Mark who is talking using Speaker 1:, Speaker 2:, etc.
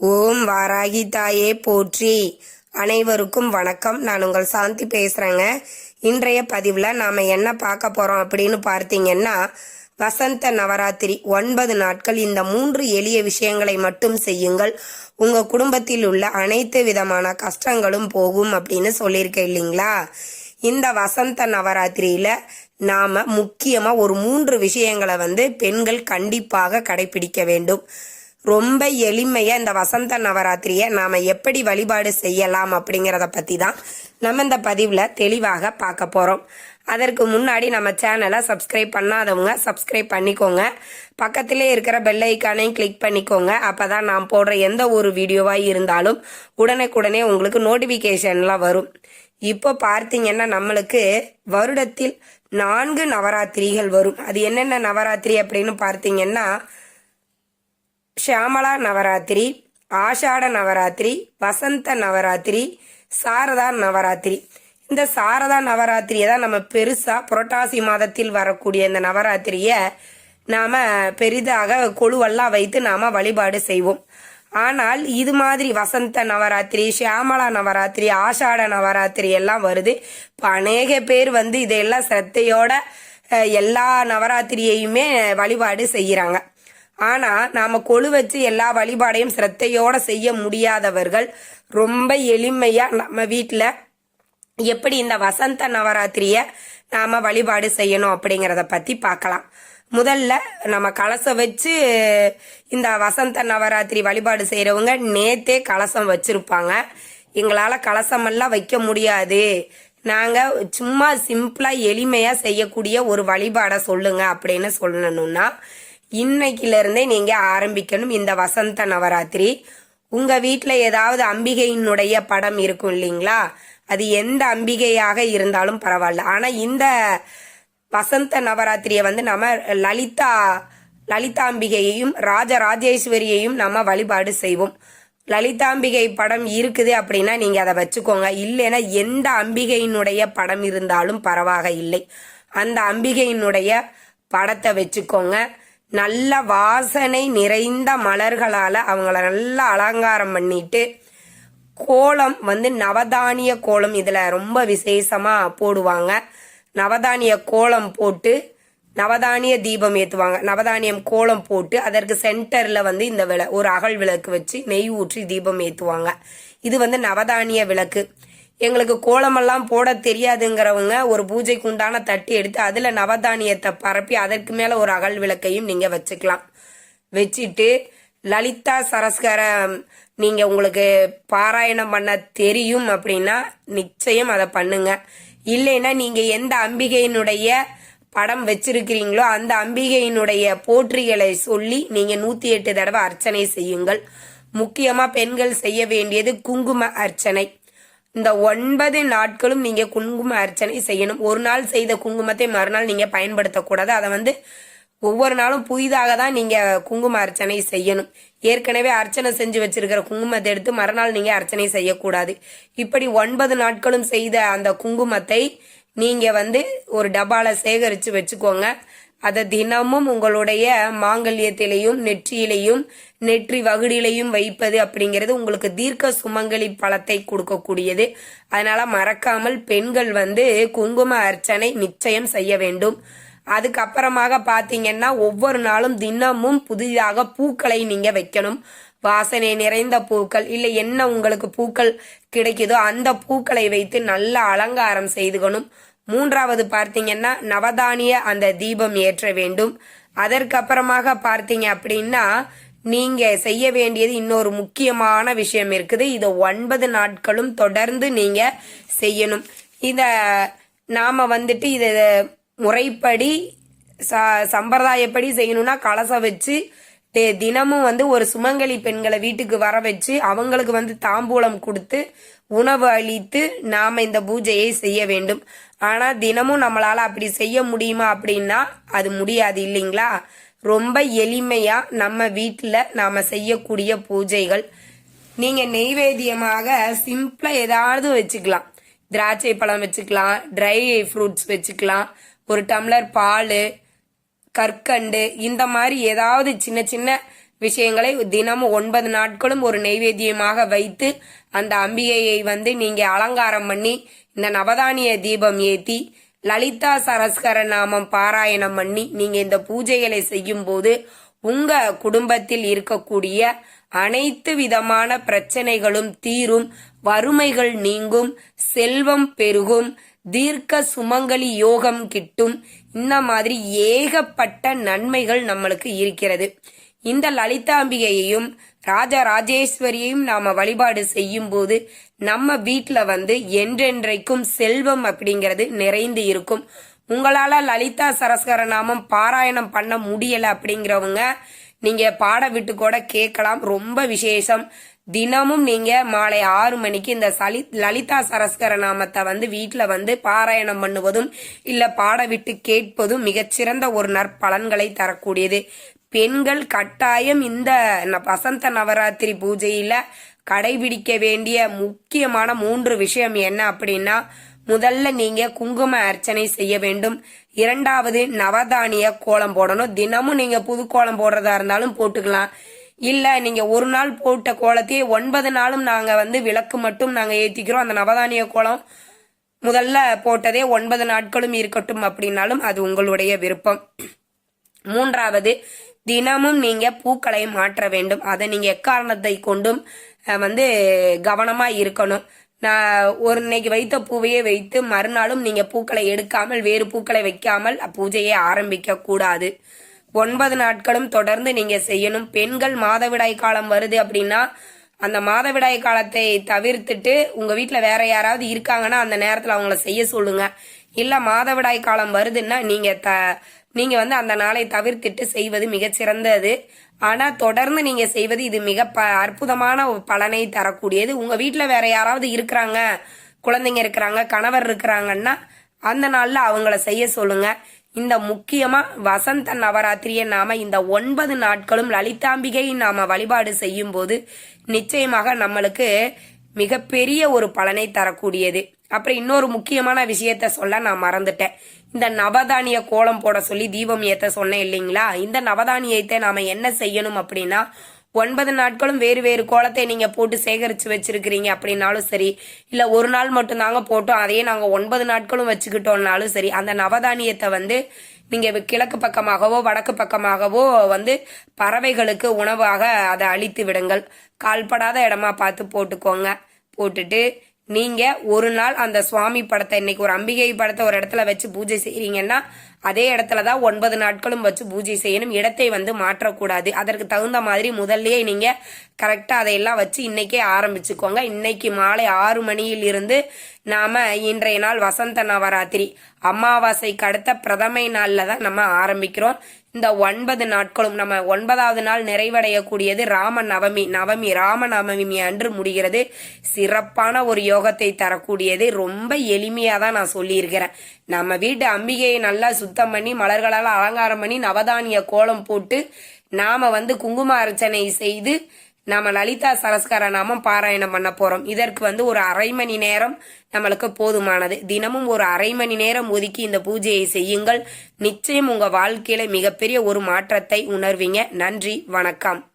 Speaker 1: ஓம் வாராகி தாயே போற்றி. அனைவருக்கும் வணக்கம். நான் உங்கள் சாந்தி பேசுகிறேங்க இன்றைய பதிவில் நாம் என்ன பார்க்க போகிறோம் அப்படின்னு பார்த்தீங்கன்னா வசந்த நவராத்திரி ஒன்பது நாட்கள். இந்த மூன்று எளிய விஷயங்களை மட்டும் செய்யுங்கள். உங்கள் குடும்பத்தில் உள்ள அனைத்து விதமான கஷ்டங்களும் போகும் அப்படின்னு சொல்லியிருக்கேன் இல்லைங்களா? இந்த வசந்த நவராத்திரியில் நாம் முக்கியமாக ஒரு மூன்று விஷயங்களை வந்து பெண்கள் கண்டிப்பாக கடைபிடிக்க வேண்டும். ரொம்ப எளிமையாக இந்த வசந்த நவராத்திரியை நாம் எப்படி வழிபாடு செய்யலாம் அப்படிங்கிறத பற்றி தான் நம்ம இந்த பதிவில் தெளிவாக பார்க்க போகிறோம் அதற்கு முன்னாடி நம்ம சேனலை சப்ஸ்கிரைப் பண்ணாதவங்க சப்ஸ்கிரைப் பண்ணிக்கோங்க. பக்கத்திலே இருக்கிற பெல் ஐக்கானையும் கிளிக் பண்ணிக்கோங்க. அப்போ தான் நான் போடுற எந்த ஒரு வீடியோவாக இருந்தாலும் உடனுக்குடனே உங்களுக்கு நோட்டிஃபிகேஷன்லாம் வரும். இப்போ பார்த்தீங்கன்னா நம்மளுக்கு வருடத்தில் நான்கு நவராத்திரிகள் வரும். அது என்னென்ன நவராத்திரி அப்படின்னு பார்த்தீங்கன்னா ஷியாமலா நவராத்திரி ஆஷாட நவராத்திரி வசந்த நவராத்திரி சாரதா நவராத்திரி. இந்த சாரதா நவராத்திரியை தான் நம்ம பெருசாக புரட்டாசி மாதத்தில் வரக்கூடிய இந்த நவராத்திரியை நாம் பெரிதாக கொழுவெல்லாம் வைத்து நாம் வழிபாடு செய்வோம். ஆனால் இது மாதிரி வசந்த நவராத்திரி ஷியாமலா நவராத்திரி ஆஷாட நவராத்திரி எல்லாம் வருது. இப்போ அநேக பேர் வந்து இதையெல்லாம் சிரத்தையோட எல்லா நவராத்திரியையுமே வழிபாடு செய்கிறாங்க. ஆனா நாம கொழு வச்சு எல்லா வழிபாடையும் சிரத்தையோட செய்ய முடியாதவர்கள் ரொம்ப எளிமையா நம்ம வீட்டில் எப்படி இந்த வசந்த நவராத்திரிய நாம வழிபாடு செய்யணும் அப்படிங்கிறத பத்தி பார்க்கலாம் முதல்ல நம்ம கலசம் வச்சு இந்த வசந்த நவராத்திரி வழிபாடு செய்யறவங்க நேத்தே கலசம் வச்சிருப்பாங்க. எங்களால கலசமெல்லாம் வைக்க முடியாது. நாங்க சும்மா சிம்பிளா எளிமையா செய்யக்கூடிய ஒரு வழிபாடை சொல்லுங்க அப்படின்னு சொல்லணும்னா இன்னைக்கிலிருந்தே நீங்கள் நீங்க ஆரம்பிக்கணும் இந்த வசந்த நவராத்திரி. உங்க வீட்டில் ஏதாவது அம்பிகையினுடைய படம் இருக்கும் இல்லைங்களா? அது எந்த அம்பிகையாக இருந்தாலும் பரவாயில்ல. ஆனா இந்த வசந்த நவராத்திரியை வந்து நம்ம லலிதா லலிதாம்பிகையையும் ராஜராஜேஸ்வரியையும் நம்ம வழிபாடு செய்வோம். லலிதாம்பிகை படம் இருக்குது அப்படின்னா நீங்க அதை வச்சுக்கோங்க. இல்லைன்னா எந்த அம்பிகையினுடைய படம் இருந்தாலும் பரவாக இல்லை. அந்த அம்பிகையினுடைய படத்தை வச்சுக்கோங்க. நல்ல வாசனை நிறைந்த மலர்களால் அவங்கள நல்லா அலங்காரம் பண்ணிட்டு கோலம் வந்து நவதானிய கோலம் இதில் ரொம்ப விசேஷமாக போடுவாங்க. நவதானிய கோலம் போட்டு நவதானிய தீபம் ஏற்றுவாங்க நவதானியம் கோலம் போட்டு அதற்கு சென்டரில் வந்து இந்த விள ஒரு அகல் விளக்கு வச்சு நெய் ஊற்றி தீபம் ஏற்றுவாங்க இது வந்து நவதானிய விளக்கு. எங்களுக்கு கோலமெல்லாம் போட தெரியாதுங்கிறவங்க ஒரு பூஜைக்கு உண்டான தட்டி எடுத்து அதில் நவதானியத்தை பரப்பி அதற்கு மேலே ஒரு அகல் விளக்கையும் நீங்கள் வச்சுக்கலாம். வச்சுட்டு லலிதா சரஸ்கரம் நீங்கள் உங்களுக்கு பாராயணம் பண்ண தெரியும் அப்படின்னா நிச்சயம் அதை பண்ணுங்க. இல்லைன்னா நீங்கள் எந்த அம்பிகையினுடைய படம் வச்சிருக்கிறீங்களோ அந்த அம்பிகையினுடைய போற்றிகளை சொல்லி நீங்கள் நூற்றி எட்டு தடவை அர்ச்சனை செய்யுங்கள். முக்கியமாக பெண்கள் செய்ய வேண்டியது குங்கும அர்ச்சனை. இந்த ஒன்பது நாட்களும் நீங்க குங்கும அர்ச்சனை செய்யணும். ஒரு நாள் செய்த குங்குமத்தை மறுநாள் நீங்க பயன்படுத்தக்கூடாது அதை வந்து ஒவ்வொரு நாளும் புதிதாக தான் நீங்க குங்கும அர்ச்சனை செய்யணும். ஏற்கனவே அர்ச்சனை செஞ்சு வச்சிருக்கிற குங்குமத்தை எடுத்து மறுநாள் நீங்க அர்ச்சனை செய்யக்கூடாது. இப்படி ஒன்பது நாட்களும் செய்த அந்த குங்குமத்தை நீங்க வந்து ஒரு டப்பால சேகரிச்சு வச்சுக்கோங்க. அதை தினமும் உங்களுடைய மாங்கல்யத்திலையும் நெற்றியிலையும் நெற்றி வகுடிலையும் வைப்பது அப்படிங்கிறது உங்களுக்கு தீர்க்க சுமங்கலி பழத்தை கொடுக்கக்கூடியது. அதனால மறக்காமல் பெண்கள் வந்து குங்கும அர்ச்சனை நிச்சயம் செய்ய வேண்டும். அதுக்கப்புறமாக பார்த்தீங்கன்னா ஒவ்வொரு நாளும் தினமும் புதிதாக பூக்களை நீங்க வைக்கணும். வாசனை நிறைந்த பூக்கள் இல்லை என்ன உங்களுக்கு பூக்கள் கிடைக்குதோ அந்த பூக்களை வைத்து நல்ல அலங்காரம் செய்துக்கணும் மூன்றாவது பார்த்தீங்கன்னா நவதானிய அந்த தீபம் ஏற்ற வேண்டும். அதற்கப்புறமாக பார்த்தீங்க அப்படின்னா நீங்க செய்ய வேண்டியது இன்னொரு முக்கியமான விஷயம் இருக்குது. இதை ஒன்பது நாட்களும் தொடர்ந்து நீங்க செய்யணும். இத நாம வந்துட்டு இத முறைப்படி ச சம்பிரதாயப்படி செய்யணும்னா கலசம் வச்சு தினமும் வந்து ஒரு சுமங்கலி பெண்களை வீட்டுக்கு வர வச்சு அவங்களுக்கு வந்து தாம்பூலம் கொடுத்து உணவு அளித்து நாம இந்த பூஜையை செய்ய வேண்டும். ஆனா தினமும் நம்மளால அப்படி செய்ய முடியுமா அப்படின்னா அது முடியாது இல்லைங்களா? ரொம்ப எளிமையா நம்ம வீட்டில் நாம செய்யக்கூடிய பூஜைகள். நீங்க நெய்வேத்தியமாக சிம்பிளா ஏதாவது வச்சுக்கலாம். திராட்சை பழம் வச்சுக்கலாம் ட்ரை ஃப்ரூட்ஸ் வச்சுக்கலாம் ஒரு டம்ளர் பால் கற்கண்டு இந்த மாதிரி ஏதாவது சின்ன சின்ன விஷயங்களை தினமும் ஒன்பது நாட்களும் ஒரு நெய்வேத்தியமாக வைத்து அந்த அம்பிகையை வந்து நீங்க அலங்காரம் பண்ணி இந்த நவதானிய தீபம் ஏத்தி லலிதா சரஸ்கர நாமம் பாராயணம் பண்ணி நீங்க இந்த பூஜைகளை செய்யும் போது உங்க குடும்பத்தில் இருக்கக்கூடிய அனைத்து விதமான பிரச்சனைகளும் தீரும் வறுமைகள் நீங்கும் செல்வம் பெருகும் தீர்க்க சுமங்கலி யோகம் கிட்டும். இந்த மாதிரி ஏகப்பட்ட நன்மைகள் நம்மளுக்கு இருக்கிறது. இந்த லலிதாம்பிகையையும் ராஜா ராஜேஸ்வரியையும் நாம வழிபாடு செய்யும் போது நம்ம வீட்டில் வந்து என்றென்றைக்கும் செல்வம் அப்படிங்கிறது நிறைந்து இருக்கும். உங்களால லலிதா சரஸ்கர நாமம் பாராயணம் பண்ண முடியல அப்படிங்கிறவங்க நீங்க பாட விட்டு கூட கேட்கலாம். ரொம்ப விசேஷம். தினமும் நீங்க மாலை ஆறு மணிக்கு இந்த சலி லலிதா சரஸ்கர நாமத்தை வந்து வீட்டில் வந்து பாராயணம் பண்ணுவதும் இல்ல பாட விட்டு கேட்பதும் மிகச்சிறந்த ஒரு நற்பலன்களை தரக்கூடியது. பெண்கள் கட்டாயம் இந்த ந- வசந்த நவராத்திரி பூஜையில கடைபிடிக்க வேண்டிய முக்கியமான மூன்று விஷயம் என்ன அப்படின்னா முதல்ல நீங்க குங்கும அர்ச்சனை செய்ய வேண்டும். இரண்டாவது நவதானிய கோலம் போடணும். தினமும் நீங்க புது கோலம் போடுறதா இருந்தாலும் போட்டுக்கலாம். இல்ல நீங்க ஒரு நாள் போட்ட கோலத்தையே ஒன்பது நாளும் நாங்க வந்து விளக்கு மட்டும் நாங்க ஏத்திக்கிறோம். அந்த நவதானிய கோலம் முதல்ல போட்டதே ஒன்பது நாட்களும் இருக்கட்டும் அப்படின்னாலும் அது உங்களுடைய விருப்பம். மூன்றாவது தினமும் நீங்க பூக்களை மாற்ற வேண்டும். அதை நீங்க எக்காரணத்தை கொண்டும் வந்து கவனமா இருக்கணும். நான் ஒரு இன்னைக்கு வைத்த பூவையே வைத்து மறுநாளும் நீங்க பூக்களை எடுக்காமல் வேறு பூக்களை வைக்காமல் பூஜையை ஆரம்பிக்க கூடாது. ஒன்பது நாட்களும் தொடர்ந்து நீங்க செய்யணும். பெண்கள் மாதவிடாய் காலம் வருது அப்படின்னா அந்த மாதவிடாய் காலத்தை தவிர்த்துட்டு உங்க வீட்டுல வேற யாராவது இருக்காங்கன்னா அந்த நேரத்துல அவங்கள செய்ய சொல்லுங்க. இல்ல மாதவிடாய் காலம் வருதுன்னா நீங்க த நீங்க வந்து அந்த நாளை தவிர்த்துட்டு செய்வது மிகச்சிறந்தது ஆனா தொடர்ந்து நீங்க செய்வது இது மிக ப அற்புதமான பலனை தரக்கூடியது. உங்க வீட்டில் வேற யாராவது இருக்கிறாங்க குழந்தைங்க இருக்கிறாங்க கணவர் இருக்கிறாங்கன்னா அந்த நாள்ல அவங்கள செய்ய சொல்லுங்க. இந்த முக்கியமா வசந்த நவராத்திரியை நாம இந்த ஒன்பது நாட்களும் லலிதாம்பிகை நாம வழிபாடு செய்யும் போது நிச்சயமாக நம்மளுக்கு மிகப்பெரிய ஒரு பலனை தரக்கூடியது. அப்புறம் இன்னொரு முக்கியமான விஷயத்த சொல்ல நான் மறந்துட்டேன். இந்த நவதானிய கோலம் போட சொல்லி தீபம் ஏத்த சொன்னேன் இல்லைங்களா? இந்த நவதானியத்தை நாம என்ன செய்யணும் அப்படின்னா ஒன்பது நாட்களும் வேறு வேறு கோலத்தை நீங்க போட்டு சேகரிச்சு வச்சிருக்கிறீங்க அப்படின்னாலும் சரி இல்ல ஒரு நாள் மட்டும் தாங்க போட்டோம் அதையே நாங்க ஒன்பது நாட்களும் வச்சுக்கிட்டோம்னாலும் சரி அந்த நவதானியத்தை வந்து நீங்க கிழக்கு பக்கமாகவோ வடக்கு பக்கமாகவோ வந்து பறவைகளுக்கு உணவாக அதை அழித்து விடுங்கள். கால்படாத இடமா பார்த்து போட்டுக்கோங்க. போட்டுட்டு நீங்க ஒரு நாள் அந்த சுவாமி படத்தை இன்னைக்கு ஒரு அம்பிகை படத்தை ஒரு இடத்துல வச்சு பூஜை செய்யறீங்கன்னா அதே இடத்துல தான் ஒன்பது நாட்களும் வச்சு பூஜை செய்யணும். இடத்தை வந்து மாற்றக்கூடாது. அதற்கு தகுந்த மாதிரி முதல்லயே நீங்க கரெக்டா அதையெல்லாம் வச்சு இன்னைக்கே ஆரம்பிச்சுக்கோங்க. இன்னைக்கு மாலை ஆறு மணியில் இருந்து நாம இன்றைய நாள் வசந்த நவராத்திரி. அமாவாசைக்கு அடுத்த பிரதமை நாளில் தான் நம்ம ஆரம்பிக்கிறோம். இந்த ஒன்பது நாட்களும் நம்ம ஒன்பதாவது நாள் நிறைவடையக்கூடியது ராம நவமி நவமி ராம நவமி அன்று முடிகிறது. சிறப்பான ஒரு யோகத்தை தரக்கூடியது. ரொம்ப எளிமையாக தான் நான் சொல்லியிருக்கிறேன். நம்ம வீட்டு அம்பிகையை நல்லா சுத்தம் பண்ணி மலர்களால் அலங்காரம் பண்ணி நவதானிய கோலம் போட்டு நாம வந்து குங்கும அர்ச்சனை செய்து நாம லலிதா சரஸ்கார நாமம் பாராயணம் பண்ண போறோம். இதற்கு வந்து ஒரு அரை மணி நேரம் நம்மளுக்கு போதுமானது. தினமும் ஒரு அரை மணி நேரம் ஒதுக்கி இந்த பூஜையை செய்யுங்கள். நிச்சயம் உங்க வாழ்க்கையில மிகப்பெரிய ஒரு மாற்றத்தை உணர்வீங்க. நன்றி வணக்கம்.